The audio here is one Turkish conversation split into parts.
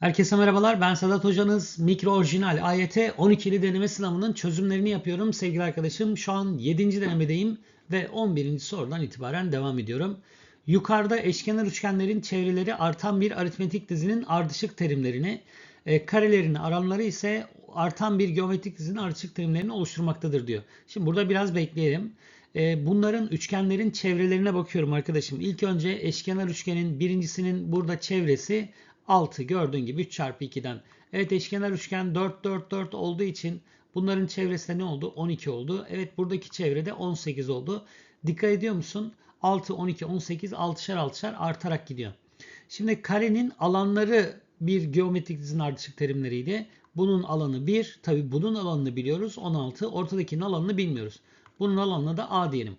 Herkese merhabalar. Ben Sedat Hocanız. Mikro orijinal AYT 12'li deneme sınavının çözümlerini yapıyorum sevgili arkadaşım. Şu an 7. denemedeyim ve 11. sorudan itibaren devam ediyorum. Yukarıda eşkenar üçgenlerin çevreleri artan bir aritmetik dizinin ardışık terimlerini, e, karelerin alanları ise artan bir geometrik dizinin ardışık terimlerini oluşturmaktadır diyor. Şimdi burada biraz bekleyelim. E, bunların üçgenlerin çevrelerine bakıyorum arkadaşım. İlk önce eşkenar üçgenin birincisinin burada çevresi 6 gördüğün gibi 3 çarpı 2'den. Evet eşkenar üçgen 4 4 4 olduğu için bunların çevresi ne oldu? 12 oldu. Evet buradaki çevrede 18 oldu. Dikkat ediyor musun? 6, 12, 18 6'şar 6'şar artarak gidiyor. Şimdi karenin alanları bir geometrik dizinin ardışık terimleriydi. Bunun alanı 1. Tabi bunun alanını biliyoruz. 16. Ortadakinin alanını bilmiyoruz. Bunun alanına da A diyelim.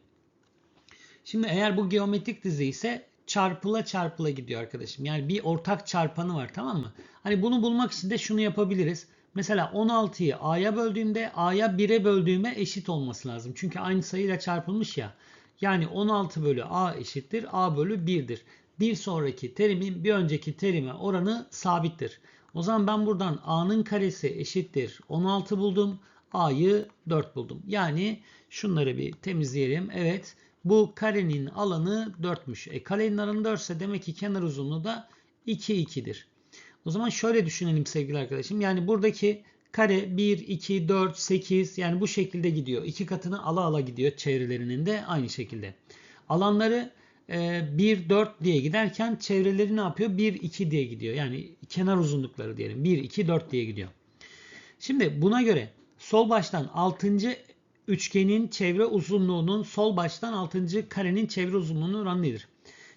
Şimdi eğer bu geometrik dizi ise çarpıla çarpıla gidiyor arkadaşım. Yani bir ortak çarpanı var tamam mı? Hani bunu bulmak için de şunu yapabiliriz. Mesela 16'yı A'ya böldüğümde A'ya 1'e böldüğüme eşit olması lazım. Çünkü aynı sayıyla çarpılmış ya. Yani 16 bölü A eşittir. A bölü 1'dir. Bir sonraki terimin bir önceki terime oranı sabittir. O zaman ben buradan A'nın karesi eşittir. 16 buldum. A'yı 4 buldum. Yani şunları bir temizleyelim. Evet. Bu karenin alanı 4'müş. E karenin alanı 4 ise demek ki kenar uzunluğu da 2 2'dir. O zaman şöyle düşünelim sevgili arkadaşım. Yani buradaki kare 1, 2, 4, 8 yani bu şekilde gidiyor. İki katını ala ala gidiyor çevrelerinin de aynı şekilde. Alanları 1, 4 diye giderken çevreleri ne yapıyor? 1, 2 diye gidiyor. Yani kenar uzunlukları diyelim. 1, 2, 4 diye gidiyor. Şimdi buna göre sol baştan 6 üçgenin çevre uzunluğunun sol baştan 6. karenin çevre uzunluğunun oranı nedir?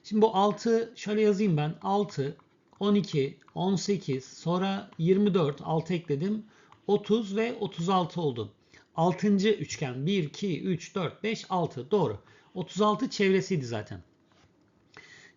Şimdi bu 6 şöyle yazayım ben. 6, 12, 18, sonra 24, 6 ekledim. 30 ve 36 oldu. 6. üçgen 1, 2, 3, 4, 5, 6 doğru. 36 çevresiydi zaten.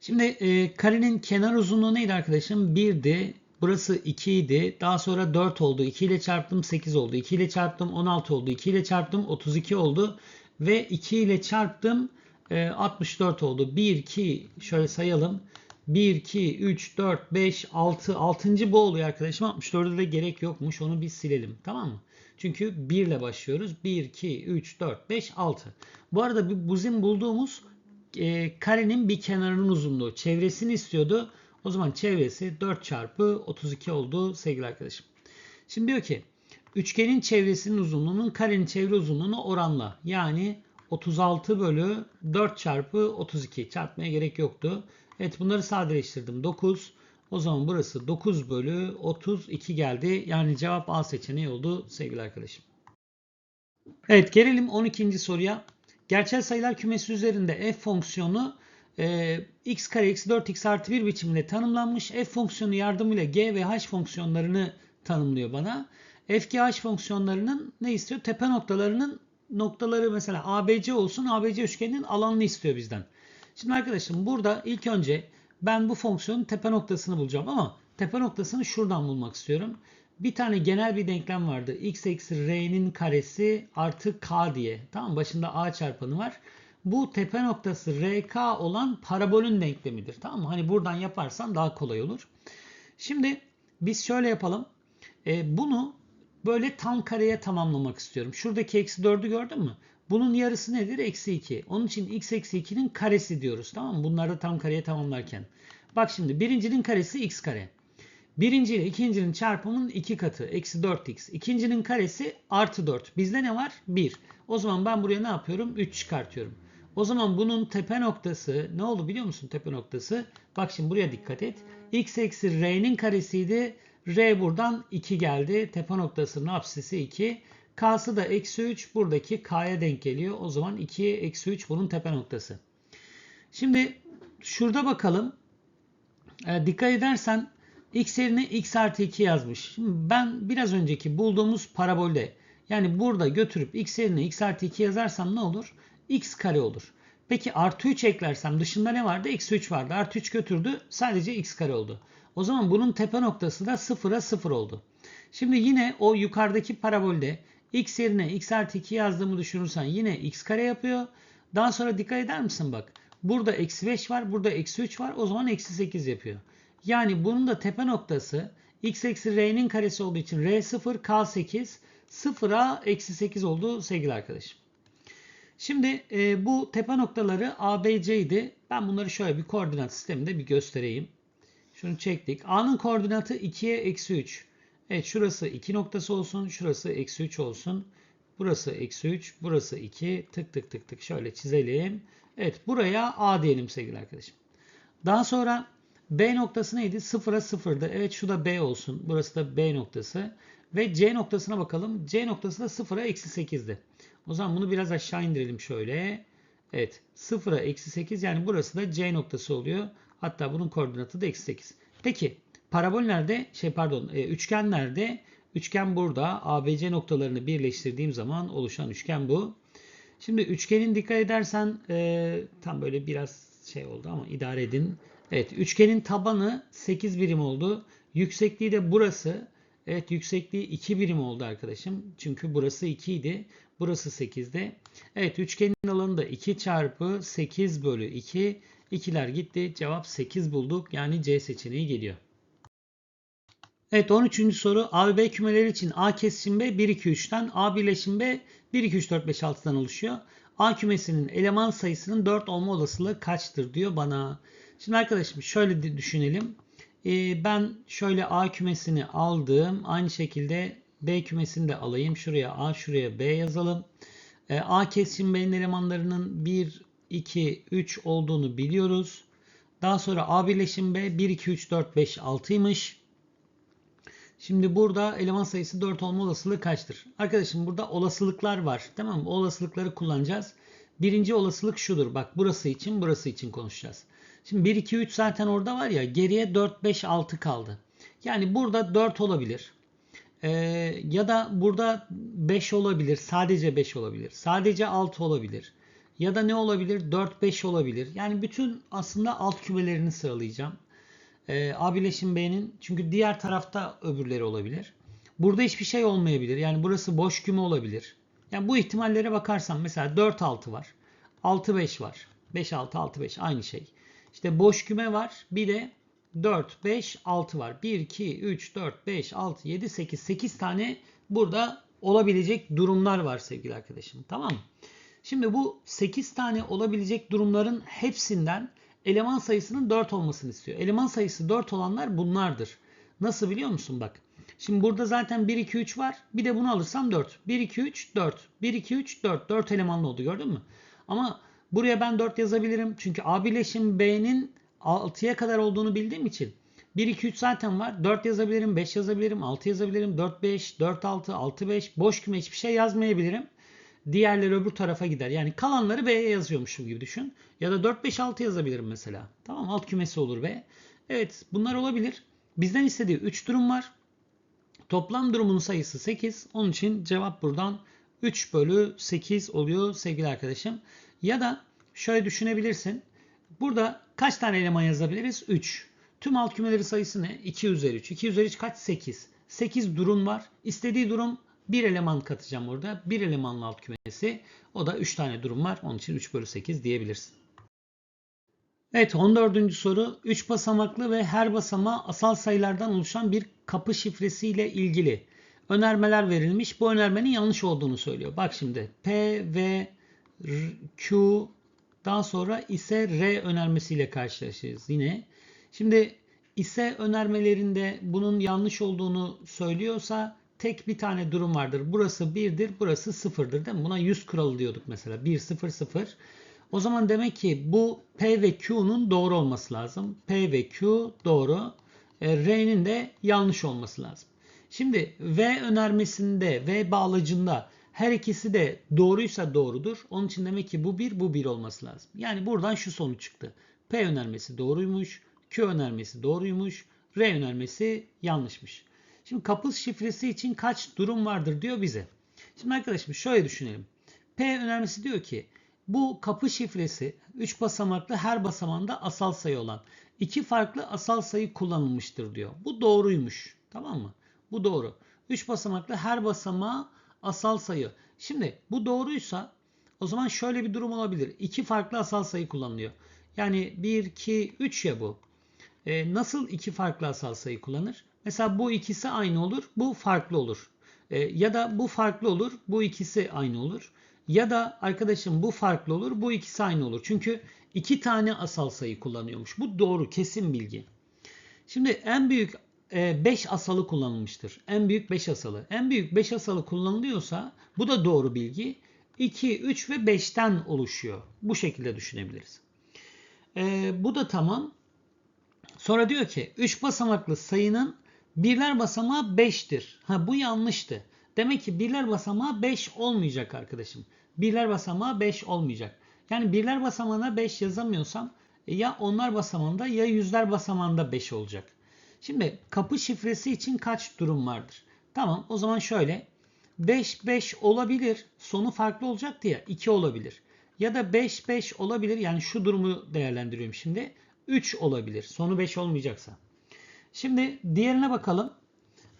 Şimdi e, karenin kenar uzunluğu neydi arkadaşım? 1'di. Burası 2 idi. Daha sonra 4 oldu. 2 ile çarptım 8 oldu. 2 ile çarptım 16 oldu. 2 ile çarptım 32 oldu. Ve 2 ile çarptım 64 e, oldu. 1, 2 şöyle sayalım. 1, 2, 3, 4, 5, 6. 6. bu oluyor arkadaşım. 64'e de gerek yokmuş. Onu biz silelim. Tamam mı? Çünkü 1 ile başlıyoruz. 1, 2, 3, 4, 5, 6. Bu arada bizim bulduğumuz e, karenin bir kenarının uzunluğu. Çevresini istiyordu. O zaman çevresi 4 çarpı 32 oldu sevgili arkadaşım. Şimdi diyor ki üçgenin çevresinin uzunluğunun karenin çevre uzunluğunu oranla. Yani 36 bölü 4 çarpı 32 çarpmaya gerek yoktu. Evet bunları sadeleştirdim. 9. O zaman burası 9 bölü 32 geldi. Yani cevap A seçeneği oldu sevgili arkadaşım. Evet gelelim 12. soruya. Gerçel sayılar kümesi üzerinde f fonksiyonu e, x kare eksi 4x artı 1 biçiminde tanımlanmış. f fonksiyonu yardımıyla g ve h fonksiyonlarını tanımlıyor bana. f, g, h fonksiyonlarının ne istiyor? Tepe noktalarının noktaları mesela ABC olsun. ABC üçgeninin alanını istiyor bizden. Şimdi arkadaşım burada ilk önce ben bu fonksiyonun tepe noktasını bulacağım ama tepe noktasını şuradan bulmak istiyorum. Bir tane genel bir denklem vardı. x eksi r'nin karesi artı k diye. Tamam başında a çarpanı var bu tepe noktası RK olan parabolün denklemidir. Tamam mı? Hani buradan yaparsan daha kolay olur. Şimdi biz şöyle yapalım. E, bunu böyle tam kareye tamamlamak istiyorum. Şuradaki eksi 4'ü gördün mü? Bunun yarısı nedir? Eksi 2. Onun için x eksi 2'nin karesi diyoruz. Tamam mı? Bunları da tam kareye tamamlarken. Bak şimdi birincinin karesi x kare. Birinci ile ikincinin çarpımının iki katı. Eksi 4x. İkincinin karesi artı 4. Bizde ne var? 1. O zaman ben buraya ne yapıyorum? 3 çıkartıyorum. O zaman bunun tepe noktası ne oldu biliyor musun tepe noktası? Bak şimdi buraya dikkat et. x eksi r'nin karesiydi. r buradan 2 geldi. Tepe noktasının apsisi 2. K'sı da eksi 3. Buradaki K'ya denk geliyor. O zaman 2'ye eksi 3 bunun tepe noktası. Şimdi şurada bakalım. E, dikkat edersen x yerine x artı 2 yazmış. Şimdi ben biraz önceki bulduğumuz parabolde yani burada götürüp x yerine x artı 2 yazarsam ne olur? X kare olur. Peki artı 3 eklersem dışında ne vardı? Eksi 3 vardı. Artı 3 götürdü. Sadece x kare oldu. O zaman bunun tepe noktası da 0'a 0 oldu. Şimdi yine o yukarıdaki parabolde x yerine x artı 2 yazdığımı düşünürsen yine x kare yapıyor. Daha sonra dikkat eder misin bak. Burada eksi 5 var. Burada eksi 3 var. O zaman eksi 8 yapıyor. Yani bunun da tepe noktası x eksi r'nin karesi olduğu için r 0 k 8 0'a eksi 8 oldu sevgili arkadaşım. Şimdi e, bu tepe noktaları A, B, C idi. Ben bunları şöyle bir koordinat sisteminde bir göstereyim. Şunu çektik. A'nın koordinatı 2'ye eksi 3. Evet şurası 2 noktası olsun. Şurası eksi 3 olsun. Burası eksi 3. Burası 2. Tık tık tık tık şöyle çizelim. Evet buraya A diyelim sevgili arkadaşım. Daha sonra B noktası neydi? 0'a 0'dı. Evet şu da B olsun. Burası da B noktası. Ve C noktasına bakalım. C noktası da 0'a eksi 8'di. O zaman bunu biraz aşağı indirelim şöyle. Evet 0'a eksi 8 yani burası da C noktası oluyor. Hatta bunun koordinatı da eksi 8. Peki parabol nerede? Şey pardon e, üçgen nerede? Üçgen burada. ABC noktalarını birleştirdiğim zaman oluşan üçgen bu. Şimdi üçgenin dikkat edersen e, tam böyle biraz şey oldu ama idare edin. Evet üçgenin tabanı 8 birim oldu. Yüksekliği de burası. Evet yüksekliği 2 birim oldu arkadaşım. Çünkü burası 2 idi. Burası 8'de. Evet üçgenin alanı da 2 çarpı 8 bölü 2. İkiler gitti. Cevap 8 bulduk. Yani C seçeneği geliyor. Evet 13. soru A ve B kümeleri için A kesişim B 1 2 3'ten A birleşim B 1 2 3 4 5 6'dan oluşuyor. A kümesinin eleman sayısının 4 olma olasılığı kaçtır diyor bana. Şimdi arkadaşım şöyle düşünelim. Ee, ben şöyle A kümesini aldım. Aynı şekilde B kümesini de alayım. Şuraya A şuraya B yazalım. Ee, A kesişim B'nin elemanlarının 1 2 3 olduğunu biliyoruz. Daha sonra A birleşim B 1 2 3 4 5 6'ymış. Şimdi burada eleman sayısı 4 olma olasılığı kaçtır? Arkadaşım burada olasılıklar var. Tamam mı? O olasılıkları kullanacağız. Birinci olasılık şudur. Bak burası için burası için konuşacağız. Şimdi 1, 2, 3 zaten orada var ya. Geriye 4, 5, 6 kaldı. Yani burada 4 olabilir. Ee, ya da burada 5 olabilir. Sadece 5 olabilir. Sadece 6 olabilir. Ya da ne olabilir? 4, 5 olabilir. Yani bütün aslında alt kümelerini sıralayacağım. Ee, A bileşim B'nin çünkü diğer tarafta öbürleri olabilir. Burada hiçbir şey olmayabilir. Yani burası boş küme olabilir. Yani bu ihtimallere bakarsam mesela 4 6 var. 6 5 var. 5 6 6 5 aynı şey. İşte boş küme var. Bir de 4 5 6 var. 1 2 3 4 5 6 7 8 8 tane burada olabilecek durumlar var sevgili arkadaşım. Tamam? Şimdi bu 8 tane olabilecek durumların hepsinden eleman sayısının 4 olmasını istiyor. Eleman sayısı 4 olanlar bunlardır. Nasıl biliyor musun bak. Şimdi burada zaten 1 2 3 var. Bir de bunu alırsam 4. 1 2 3 4. 1 2 3 4. 4 elemanlı oldu gördün mü? Ama buraya ben 4 yazabilirim. Çünkü A birleşim B'nin 6'ya kadar olduğunu bildiğim için 1 2 3 zaten var. 4 yazabilirim, 5 yazabilirim, 6 yazabilirim, 4 5, 4 6, 6 5. Boş küme hiçbir şey yazmayabilirim. Diğerleri öbür tarafa gider. Yani kalanları B'ye yazıyormuşum gibi düşün. Ya da 4 5 6 yazabilirim mesela. Tamam alt kümesi olur B. Evet bunlar olabilir. Bizden istediği 3 durum var. Toplam durumun sayısı 8. Onun için cevap buradan 3 bölü 8 oluyor sevgili arkadaşım. Ya da şöyle düşünebilirsin. Burada kaç tane eleman yazabiliriz? 3. Tüm alt kümeleri sayısı ne? 2 üzeri 3. 2 üzeri 3 kaç? 8. 8 durum var. İstediği durum bir eleman katacağım orada. Bir elemanlı alt kümesi. O da 3 tane durum var. Onun için 3 bölü 8 diyebilirsin. Evet 14. soru 3 basamaklı ve her basamağı asal sayılardan oluşan bir kapı şifresi ile ilgili önermeler verilmiş. Bu önermenin yanlış olduğunu söylüyor. Bak şimdi P ve R, Q daha sonra ise R önermesiyle karşılaşırız yine. Şimdi ise önermelerinde bunun yanlış olduğunu söylüyorsa tek bir tane durum vardır. Burası 1'dir, burası 0'dır değil mi? Buna 100 kuralı diyorduk mesela. 1 0 0. O zaman demek ki bu P ve Q'nun doğru olması lazım. P ve Q doğru. E, R'nin de yanlış olması lazım. Şimdi V önermesinde V bağlacında her ikisi de doğruysa doğrudur. Onun için demek ki bu 1 bu 1 olması lazım. Yani buradan şu sonuç çıktı. P önermesi doğruymuş. Q önermesi doğruymuş. R önermesi yanlışmış. Şimdi kapı şifresi için kaç durum vardır diyor bize. Şimdi arkadaşım şöyle düşünelim. P önermesi diyor ki bu kapı şifresi 3 basamaklı her basamağında asal sayı olan iki farklı asal sayı kullanılmıştır diyor. Bu doğruymuş. Tamam mı? Bu doğru. 3 basamaklı her basamağı asal sayı. Şimdi bu doğruysa o zaman şöyle bir durum olabilir. İki farklı asal sayı kullanılıyor. Yani 1, 2, 3 ya bu. E, nasıl iki farklı asal sayı kullanır? Mesela bu ikisi aynı olur, bu farklı olur. E, ya da bu farklı olur, bu ikisi aynı olur. Ya da arkadaşım bu farklı olur, bu ikisi aynı olur. Çünkü iki tane asal sayı kullanıyormuş. Bu doğru, kesin bilgi. Şimdi en büyük 5 asalı kullanılmıştır. En büyük 5 asalı. En büyük 5 asalı kullanılıyorsa bu da doğru bilgi. 2, 3 ve 5'ten oluşuyor. Bu şekilde düşünebiliriz. E, bu da tamam. Sonra diyor ki 3 basamaklı sayının birler basamağı 5'tir. Ha bu yanlıştı. Demek ki birler basamağı 5 olmayacak arkadaşım. Birler basamağı 5 olmayacak. Yani birler basamağına 5 yazamıyorsam e, ya onlar basamağında ya yüzler basamağında 5 olacak. Şimdi kapı şifresi için kaç durum vardır? Tamam o zaman şöyle 5 5 olabilir. Sonu farklı olacaktı ya 2 olabilir. Ya da 5 5 olabilir. Yani şu durumu değerlendiriyorum şimdi. 3 olabilir. Sonu 5 olmayacaksa. Şimdi diğerine bakalım.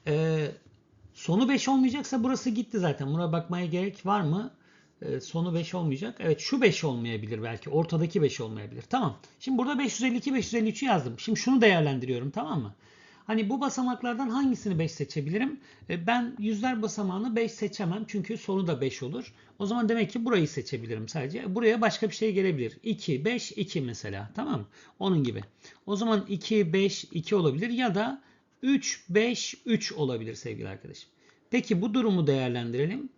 Ee, sonu 5 olmayacaksa burası gitti zaten. Buna bakmaya gerek var mı? Ee, sonu 5 olmayacak. Evet şu 5 olmayabilir belki. Ortadaki 5 olmayabilir. Tamam. Şimdi burada 552 553'ü yazdım. Şimdi şunu değerlendiriyorum tamam mı? Hani bu basamaklardan hangisini 5 seçebilirim? E, ben yüzler basamağını 5 seçemem. Çünkü sonu da 5 olur. O zaman demek ki burayı seçebilirim sadece. Buraya başka bir şey gelebilir. 2, 5, 2 mesela. Tamam mı? Onun gibi. O zaman 2, 5, 2 olabilir. Ya da 3, 5, 3 olabilir sevgili arkadaşım. Peki bu durumu değerlendirelim.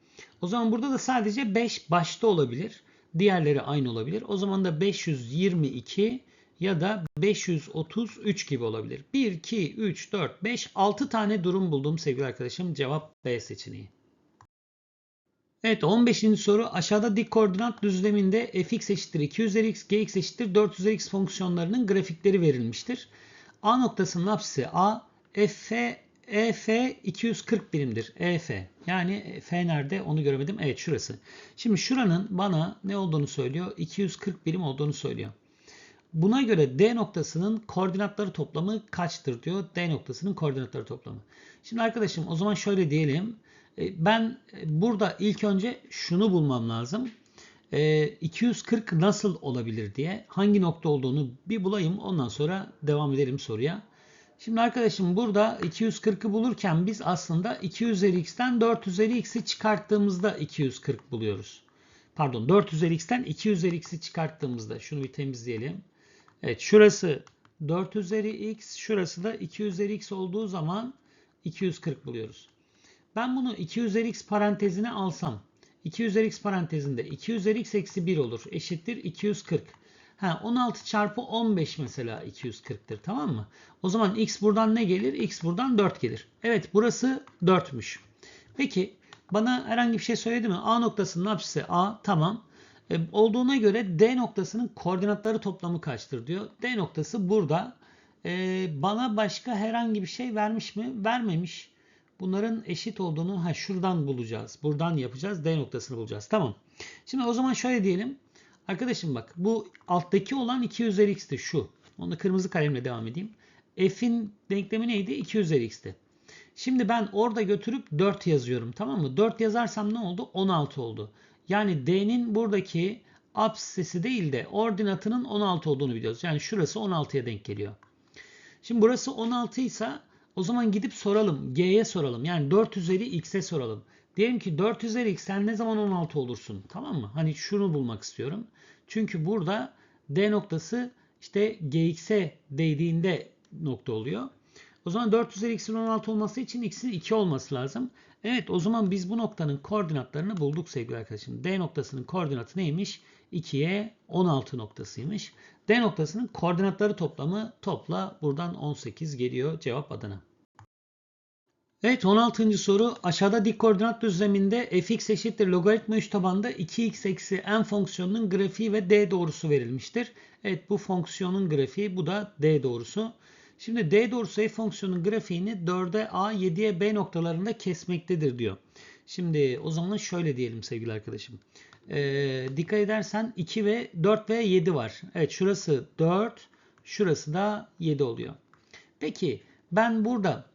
O zaman burada da sadece 5 başta olabilir. Diğerleri aynı olabilir. O zaman da 522 ya da 533 gibi olabilir. 1, 2, 3, 4, 5, 6 tane durum buldum sevgili arkadaşım. Cevap B seçeneği. Evet 15. soru aşağıda dik koordinat düzleminde fx eşittir 2 üzeri x, gx eşittir 4 üzeri x fonksiyonlarının grafikleri verilmiştir. A noktasının apsisi A, f, EF 240 birimdir. EF. Yani F nerede onu göremedim. Evet şurası. Şimdi şuranın bana ne olduğunu söylüyor? 240 birim olduğunu söylüyor. Buna göre D noktasının koordinatları toplamı kaçtır diyor. D noktasının koordinatları toplamı. Şimdi arkadaşım o zaman şöyle diyelim. E, ben burada ilk önce şunu bulmam lazım. 240 e, nasıl olabilir diye hangi nokta olduğunu bir bulayım. Ondan sonra devam edelim soruya. Şimdi arkadaşım burada 240'ı bulurken biz aslında 2 üzeri x'ten 4 üzeri x'i çıkarttığımızda 240 buluyoruz. Pardon 4 üzeri x'ten 2 üzeri x'i çıkarttığımızda şunu bir temizleyelim. Evet şurası 4 üzeri x şurası da 2 üzeri x olduğu zaman 240 buluyoruz. Ben bunu 2 üzeri x parantezine alsam 2 üzeri x parantezinde 2 üzeri x eksi 1 olur eşittir 240. Ha, 16 çarpı 15 mesela 240'tır tamam mı? O zaman x buradan ne gelir? x buradan 4 gelir. Evet burası 4'müş. Peki bana herhangi bir şey söyledi mi? A noktasının apsisi A tamam. E, olduğuna göre D noktasının koordinatları toplamı kaçtır diyor. D noktası burada. E, bana başka herhangi bir şey vermiş mi? Vermemiş. Bunların eşit olduğunu ha şuradan bulacağız. Buradan yapacağız. D noktasını bulacağız. Tamam. Şimdi o zaman şöyle diyelim. Arkadaşım bak bu alttaki olan 2 üzeri x'ti şu. Onu kırmızı kalemle devam edeyim. F'in denklemi neydi? 2 üzeri x'ti. Şimdi ben orada götürüp 4 yazıyorum tamam mı? 4 yazarsam ne oldu? 16 oldu. Yani D'nin buradaki absesi değil de ordinatının 16 olduğunu biliyoruz. Yani şurası 16'ya denk geliyor. Şimdi burası 16 ise o zaman gidip soralım. G'ye soralım. Yani 4 üzeri x'e soralım. Diyelim ki 4 üzeri x sen ne zaman 16 olursun? Tamam mı? Hani şunu bulmak istiyorum. Çünkü burada D noktası işte gx'e değdiğinde nokta oluyor. O zaman 4 üzeri x'in 16 olması için x'in 2 olması lazım. Evet o zaman biz bu noktanın koordinatlarını bulduk sevgili arkadaşım. D noktasının koordinatı neymiş? 2'ye 16 noktasıymış. D noktasının koordinatları toplamı topla buradan 18 geliyor. Cevap Adana. Evet 16. soru aşağıda dik koordinat düzleminde fx eşittir logaritma 3 tabanda 2x eksi n fonksiyonunun grafiği ve d doğrusu verilmiştir. Evet bu fonksiyonun grafiği bu da d doğrusu. Şimdi d doğrusu f fonksiyonun grafiğini 4'e a 7'ye b noktalarında kesmektedir diyor. Şimdi o zaman şöyle diyelim sevgili arkadaşım. Ee, dikkat edersen 2 ve 4 ve 7 var. Evet şurası 4 şurası da 7 oluyor. Peki ben burada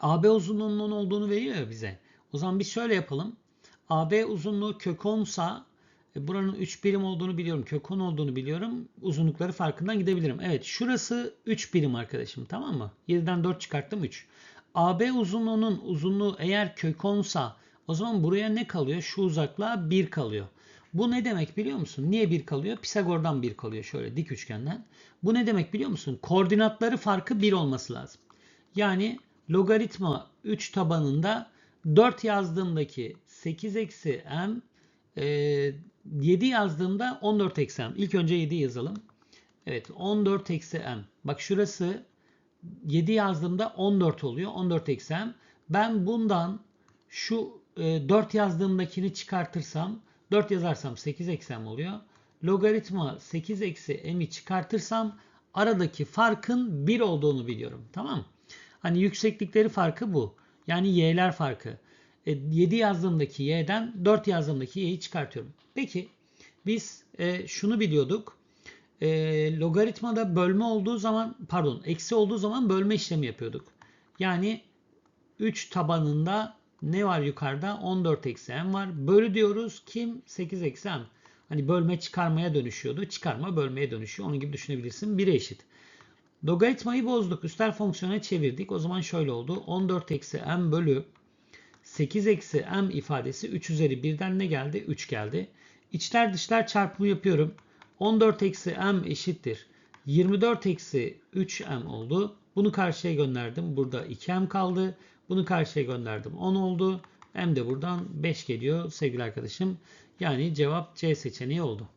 AB uzunluğunun olduğunu veriyor ya bize. O zaman biz şöyle yapalım. AB uzunluğu kök 10 sa buranın 3 birim olduğunu biliyorum. Kök 10 olduğunu biliyorum. Uzunlukları farkından gidebilirim. Evet şurası 3 birim arkadaşım tamam mı? 7'den 4 çıkarttım 3. AB uzunluğunun uzunluğu eğer kök 10'sa o zaman buraya ne kalıyor? Şu uzaklığa 1 kalıyor. Bu ne demek biliyor musun? Niye 1 kalıyor? Pisagor'dan 1 kalıyor şöyle dik üçgenden. Bu ne demek biliyor musun? Koordinatları farkı 1 olması lazım. Yani logaritma 3 tabanında 4 yazdığımdaki 8 eksi m e, 7 yazdığımda 14 eksi m. İlk önce 7 yazalım. Evet 14 eksi m. Bak şurası 7 yazdığımda 14 oluyor. 14 eksi m. Ben bundan şu e, 4 yazdığımdakini çıkartırsam 4 yazarsam 8 eksi m oluyor. Logaritma 8 eksi m'i çıkartırsam aradaki farkın 1 olduğunu biliyorum. Tamam? Hani yükseklikleri farkı bu. Yani y'ler farkı. E, 7 yazdığımdaki y'den 4 yazdığımdaki y'yi çıkartıyorum. Peki biz e, şunu biliyorduk. E, logaritmada bölme olduğu zaman pardon eksi olduğu zaman bölme işlemi yapıyorduk. Yani 3 tabanında ne var yukarıda? 14 eksi m var. Bölü diyoruz. Kim? 8 eksi m. Hani bölme çıkarmaya dönüşüyordu. Çıkarma bölmeye dönüşüyor. Onun gibi düşünebilirsin. 1'e eşit. Logaritmayı bozduk. Üstel fonksiyona çevirdik. O zaman şöyle oldu. 14 eksi m bölü 8 eksi m ifadesi 3 üzeri 1'den ne geldi? 3 geldi. İçler dışlar çarpımı yapıyorum. 14 eksi m eşittir. 24 eksi 3m oldu. Bunu karşıya gönderdim. Burada 2m kaldı. Bunu karşıya gönderdim. 10 oldu. M de buradan 5 geliyor sevgili arkadaşım. Yani cevap C seçeneği oldu.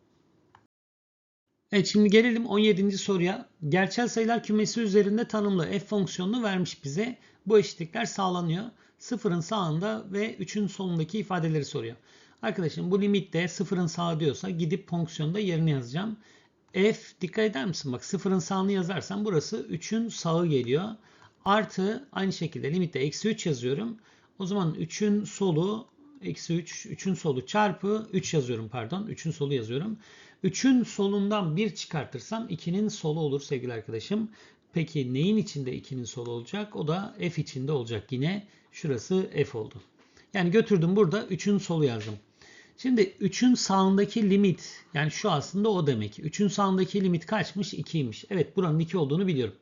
Evet şimdi gelelim 17. soruya. Gerçel sayılar kümesi üzerinde tanımlı f fonksiyonunu vermiş bize. Bu eşitlikler sağlanıyor. Sıfırın sağında ve 3'ün solundaki ifadeleri soruyor. Arkadaşım bu limitte sıfırın sağı diyorsa gidip fonksiyonda yerini yazacağım. F dikkat eder misin? Bak sıfırın sağını yazarsam burası 3'ün sağı geliyor. Artı aynı şekilde limitte eksi 3 yazıyorum. O zaman 3'ün solu eksi 3, 3'ün solu çarpı 3 yazıyorum pardon. 3'ün solu yazıyorum. 3'ün solundan 1 çıkartırsam 2'nin solu olur sevgili arkadaşım. Peki neyin içinde 2'nin solu olacak? O da f içinde olacak yine. Şurası f oldu. Yani götürdüm burada 3'ün solu yazdım. Şimdi 3'ün sağındaki limit yani şu aslında o demek. 3'ün sağındaki limit kaçmış? 2'ymiş. Evet buranın 2 olduğunu biliyorum.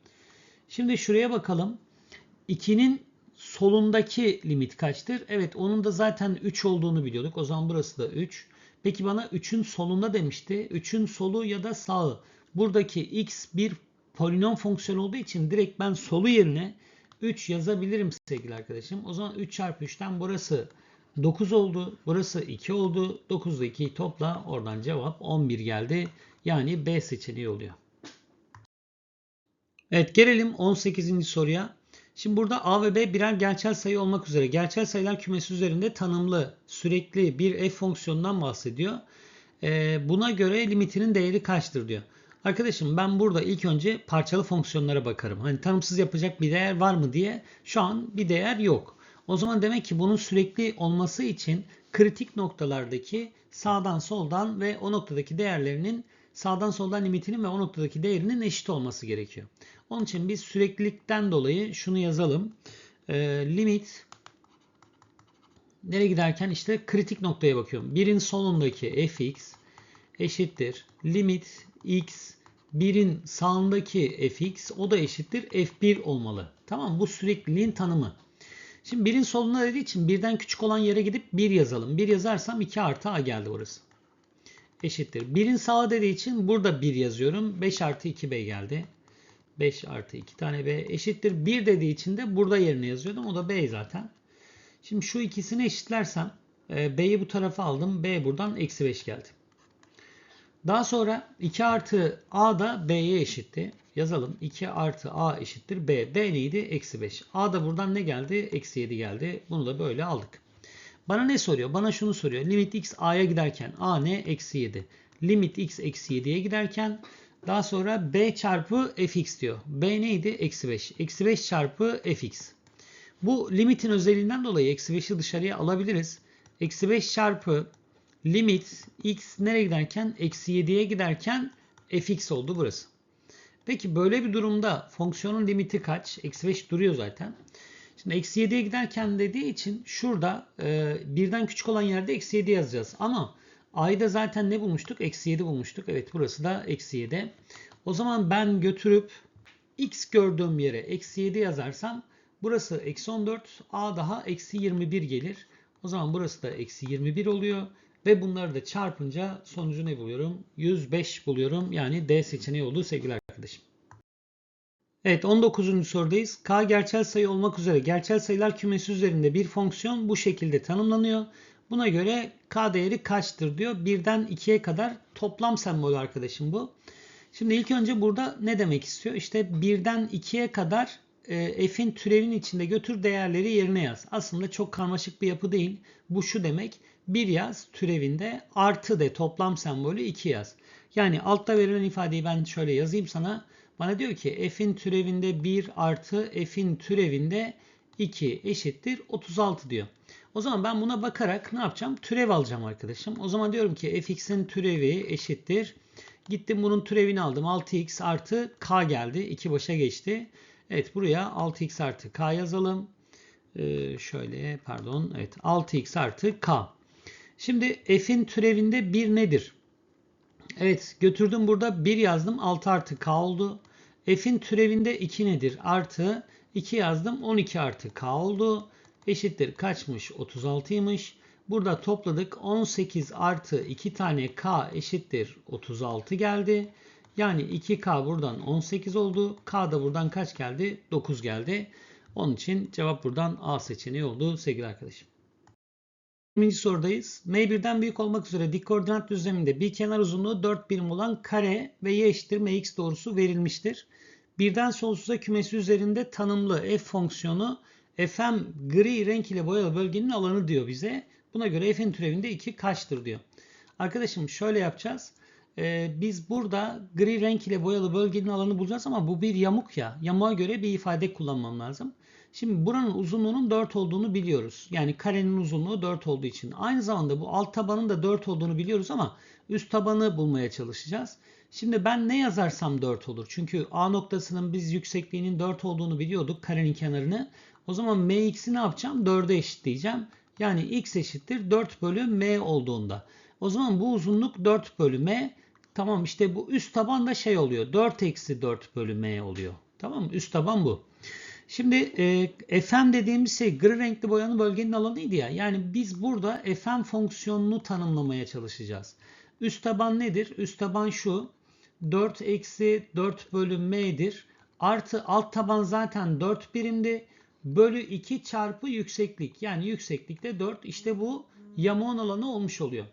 Şimdi şuraya bakalım. 2'nin solundaki limit kaçtır? Evet onun da zaten 3 olduğunu biliyorduk. O zaman burası da 3. Peki bana 3'ün solunda demişti. 3'ün solu ya da sağı. Buradaki x bir polinom fonksiyonu olduğu için direkt ben solu yerine 3 yazabilirim sevgili arkadaşım. O zaman 3 çarpı 3'ten burası 9 oldu. Burası 2 oldu. 9 ile 2'yi topla. Oradan cevap 11 geldi. Yani B seçeneği oluyor. Evet gelelim 18. soruya. Şimdi burada A ve B birer gerçel sayı olmak üzere gerçel sayılar kümesi üzerinde tanımlı sürekli bir f fonksiyonundan bahsediyor. Ee, buna göre limitinin değeri kaçtır diyor. Arkadaşım ben burada ilk önce parçalı fonksiyonlara bakarım. Hani tanımsız yapacak bir değer var mı diye şu an bir değer yok. O zaman demek ki bunun sürekli olması için kritik noktalardaki sağdan soldan ve o noktadaki değerlerinin sağdan soldan limitinin ve o noktadaki değerinin eşit olması gerekiyor. Onun için biz süreklilikten dolayı şunu yazalım. E, limit nereye giderken işte kritik noktaya bakıyorum. Birin solundaki fx eşittir. Limit x birin sağındaki fx o da eşittir f1 olmalı. Tamam bu sürekliliğin tanımı. Şimdi birin soluna dediği için birden küçük olan yere gidip 1 yazalım. 1 yazarsam 2 artı a geldi burası. Eşittir. Birin sağı dediği için burada 1 yazıyorum. 5 artı 2b geldi. 5 artı 2 tane b eşittir 1 dediği için de burada yerine yazıyordum. O da b zaten. Şimdi şu ikisini eşitlersem e, b'yi bu tarafa aldım. b buradan eksi 5 geldi. Daha sonra 2 artı a da b'ye eşitti. Yazalım. 2 artı a eşittir b. b neydi? Eksi 5. a da buradan ne geldi? Eksi 7 geldi. Bunu da böyle aldık. Bana ne soruyor? Bana şunu soruyor. Limit x a'ya giderken a ne? Eksi 7. Limit x eksi 7'ye giderken daha sonra b çarpı fx diyor. b neydi? Eksi 5. Eksi 5 çarpı fx. Bu limitin özelliğinden dolayı eksi 5'i dışarıya alabiliriz. Eksi 5 çarpı limit x nereye giderken? Eksi 7'ye giderken fx oldu burası. Peki böyle bir durumda fonksiyonun limiti kaç? Eksi 5 duruyor zaten. Şimdi eksi 7'ye giderken dediği için şurada e, birden küçük olan yerde eksi 7 yazacağız. Ama A'yı zaten ne bulmuştuk? Eksi 7 bulmuştuk. Evet burası da eksi 7. O zaman ben götürüp x gördüğüm yere eksi 7 yazarsam burası eksi 14. A daha eksi 21 gelir. O zaman burası da eksi 21 oluyor. Ve bunları da çarpınca sonucu ne buluyorum? 105 buluyorum. Yani D seçeneği oldu sevgili arkadaşım. Evet 19. sorudayız. K gerçel sayı olmak üzere gerçel sayılar kümesi üzerinde bir fonksiyon bu şekilde tanımlanıyor. Buna göre K değeri kaçtır diyor. 1'den 2'ye kadar toplam sembolü arkadaşım bu. Şimdi ilk önce burada ne demek istiyor? İşte 1'den 2'ye kadar e, f'in türevin içinde götür değerleri yerine yaz. Aslında çok karmaşık bir yapı değil. Bu şu demek. 1 yaz türevinde artı de toplam sembolü 2 yaz. Yani altta verilen ifadeyi ben şöyle yazayım sana. Bana diyor ki f'in türevinde 1 artı f'in türevinde 2 eşittir 36 diyor. O zaman ben buna bakarak ne yapacağım? Türev alacağım arkadaşım. O zaman diyorum ki fx'in türevi eşittir. Gittim bunun türevini aldım. 6x artı k geldi. 2 başa geçti. Evet buraya 6x artı k yazalım. Ee, şöyle pardon. Evet 6x artı k. Şimdi f'in türevinde 1 nedir? Evet götürdüm burada 1 yazdım 6 artı k oldu. F'in türevinde 2 nedir? Artı 2 yazdım 12 artı k oldu. Eşittir kaçmış? 36'ymış. Burada topladık 18 artı 2 tane k eşittir 36 geldi. Yani 2k buradan 18 oldu. K da buradan kaç geldi? 9 geldi. Onun için cevap buradan A seçeneği oldu sevgili arkadaşım. 20. sorudayız. M birden büyük olmak üzere dik koordinat düzleminde bir kenar uzunluğu 4 birim olan kare ve y eşittir mx doğrusu verilmiştir. Birden sonsuza kümesi üzerinde tanımlı f fonksiyonu fm gri renk ile boyalı bölgenin alanı diyor bize. Buna göre f'in türevinde 2 kaçtır diyor. Arkadaşım şöyle yapacağız. Ee, biz burada gri renk ile boyalı bölgenin alanı bulacağız ama bu bir yamuk ya. Yamuğa göre bir ifade kullanmam lazım. Şimdi buranın uzunluğunun 4 olduğunu biliyoruz. Yani karenin uzunluğu 4 olduğu için. Aynı zamanda bu alt tabanın da 4 olduğunu biliyoruz ama üst tabanı bulmaya çalışacağız. Şimdi ben ne yazarsam 4 olur. Çünkü A noktasının biz yüksekliğinin 4 olduğunu biliyorduk karenin kenarını. O zaman mx'i ne yapacağım? 4'e eşitleyeceğim. Yani x eşittir 4 bölü m olduğunda. O zaman bu uzunluk 4 bölü m. Tamam işte bu üst taban da şey oluyor. 4 eksi 4 bölü m oluyor. Tamam mı? Üst taban bu. Şimdi e, fm dediğimiz şey gri renkli boyanın bölgenin alanıydı ya. Yani biz burada fm fonksiyonunu tanımlamaya çalışacağız. Üst taban nedir? Üst taban şu. 4 eksi 4 bölü m'dir. Artı alt taban zaten 4 birimdi. Bölü 2 çarpı yükseklik. Yani yükseklikte 4. İşte bu yamuğun alanı olmuş oluyor.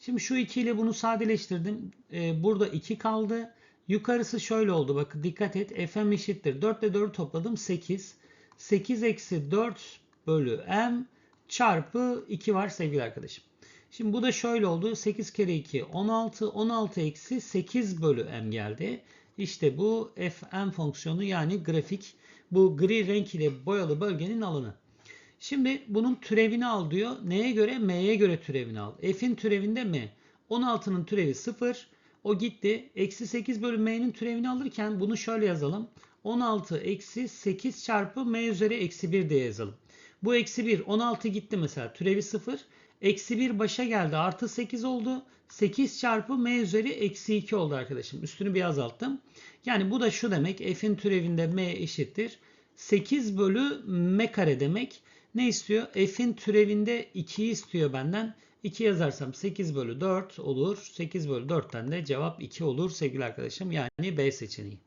Şimdi şu 2 ile bunu sadeleştirdim. Ee, burada 2 kaldı. Yukarısı şöyle oldu. Bakın dikkat et. fm eşittir. 4 ile 4 topladım. 8. 8 eksi 4 bölü m çarpı 2 var sevgili arkadaşım. Şimdi bu da şöyle oldu. 8 kere 2 16. 16 eksi 8 bölü m geldi. İşte bu fm fonksiyonu yani grafik bu gri renk ile boyalı bölgenin alanı. Şimdi bunun türevini al diyor. Neye göre? M'ye göre türevini al. F'in türevinde M. 16'nın türevi 0. O gitti. Eksi 8 bölü M'nin türevini alırken bunu şöyle yazalım. 16 eksi 8 çarpı M üzeri eksi 1 diye yazalım. Bu eksi 1. 16 gitti mesela. Türevi 0. Eksi 1 başa geldi. Artı 8 oldu. 8 çarpı M üzeri eksi 2 oldu arkadaşım. Üstünü bir azalttım. Yani bu da şu demek. F'in türevinde M eşittir. 8 bölü M kare demek. Ne istiyor? F'in türevinde 2'yi istiyor benden. 2 yazarsam 8 bölü 4 olur. 8 bölü 4'ten de cevap 2 olur sevgili arkadaşım. Yani B seçeneği.